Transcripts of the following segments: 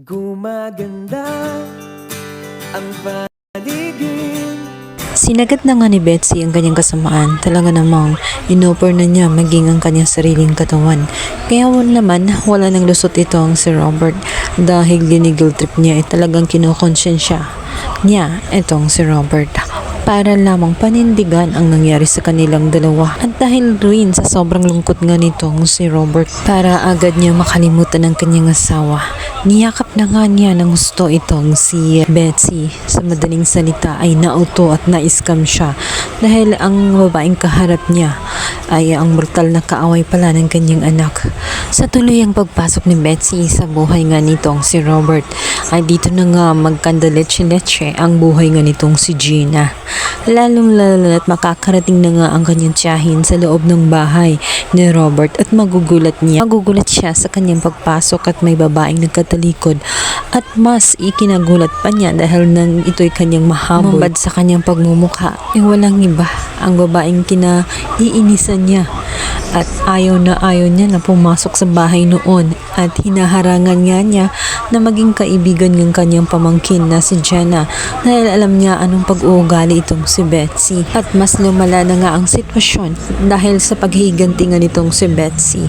Gumaganda ang paligid Sinagat na nga ni Betsy ang kanyang kasamaan. Talaga namang inoffer na niya maging ang kanyang sariling katawan. Kaya wala naman, wala nang lusot itong si Robert. Dahil ginigil trip niya ay talagang kinokonsensya niya itong si Robert para lamang panindigan ang nangyari sa kanilang dalawa. At dahil rin sa sobrang lungkot nga nitong si Robert, para agad niya makalimutan ang kanyang asawa, niyakap na nga niya ng gusto itong si Betsy. Sa madaling salita ay nauto at na-scam siya dahil ang babaeng kaharap niya ay ang brutal na kaaway pala ng kanyang anak. Sa tuluyang pagpasok ni Betsy sa buhay nga nitong si Robert, ay dito na nga magkandaletse-letse ang buhay nga nitong si Gina. Lalong lalo at makakarating na nga ang kanyang tiyahin sa loob ng bahay ni Robert at magugulat niya. Magugulat siya sa kanyang pagpasok at may babaeng nagkatalikod at mas ikinagulat pa niya dahil nang ito'y kanyang mahabol. Mambad sa kanyang pagmumukha, eh walang iba ang babaeng kinaiinisan niya. At ayaw na ayaw niya na pumasok sa bahay noon. At hinaharangan nga niya na maging kaibigan ng kanyang pamangkin na si Jenna. Dahil alam niya anong pag-uugali itong si Betsy. At mas lumala na nga ang sitwasyon dahil sa paghiganti nga nitong si Betsy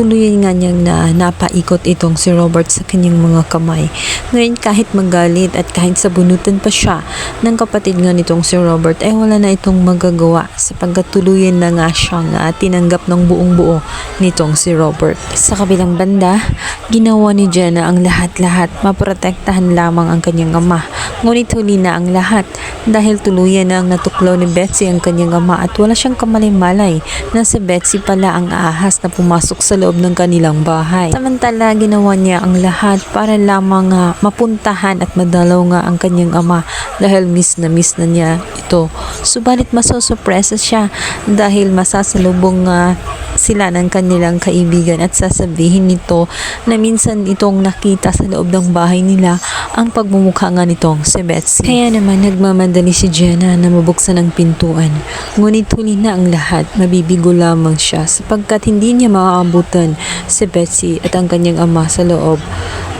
tuloy nga niyang na napaikot itong si Robert sa kanyang mga kamay ngayon kahit magalit at kahit sabunutan pa siya ng kapatid nga nitong si Robert ay wala na itong magagawa sapagkat tuluyan na nga siyang ah, tinanggap ng buong buo nitong si Robert. Sa kabilang banda, ginawa ni Jenna ang lahat-lahat maprotektahan lamang ang kanyang ama. Ngunit huli na ang lahat dahil tuluyan na ang natuklaw ni Betsy ang kanyang ama at wala siyang kamalay-malay na si Betsy pala ang ahas na pumasok sa loob ng kanilang bahay. Samantala, ginawa niya ang lahat para lamang ah, mapuntahan at madalaw nga ang kanyang ama dahil miss na miss na niya ito. Subalit masosurpresa siya dahil masasalubong nga sila ng kanilang kaibigan at sasabihin nito na minsan itong nakita sa loob ng bahay nila ang pagmumukha nga nitong si Betsy. Kaya naman nagmamadali si Jenna na mabuksan ang pintuan. Ngunit huli na ang lahat, mabibigo lamang siya sapagkat hindi niya maaabutan si Betsy at ang kanyang ama sa loob.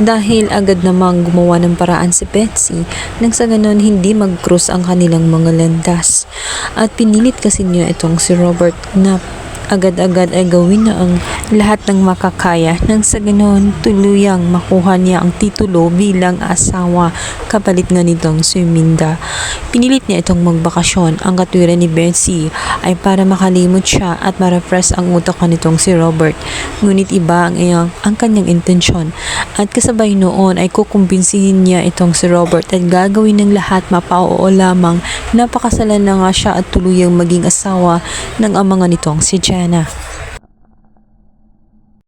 Dahil agad namang gumawa ng paraan si Betsy nang sa ganon hindi mag-cross ang kanilang mga landas. At pinilit kasi niya itong si Robert na agad-agad ay gawin na ang lahat ng makakaya nang sa ganoon tuluyang makuha niya ang titulo bilang asawa kapalit nga nitong si Minda. Pinilit niya itong magbakasyon. Ang katwiran ni Betsy ay para makalimot siya at ma-refresh ang utak ka nitong si Robert. Ngunit iba ang, iyang, ang kanyang intensyon. At kasabay noon ay kukumbinsihin niya itong si Robert at gagawin ng lahat mapauo lamang napakasalan na nga siya at tuluyang maging asawa ng ama nga nitong si Jenna.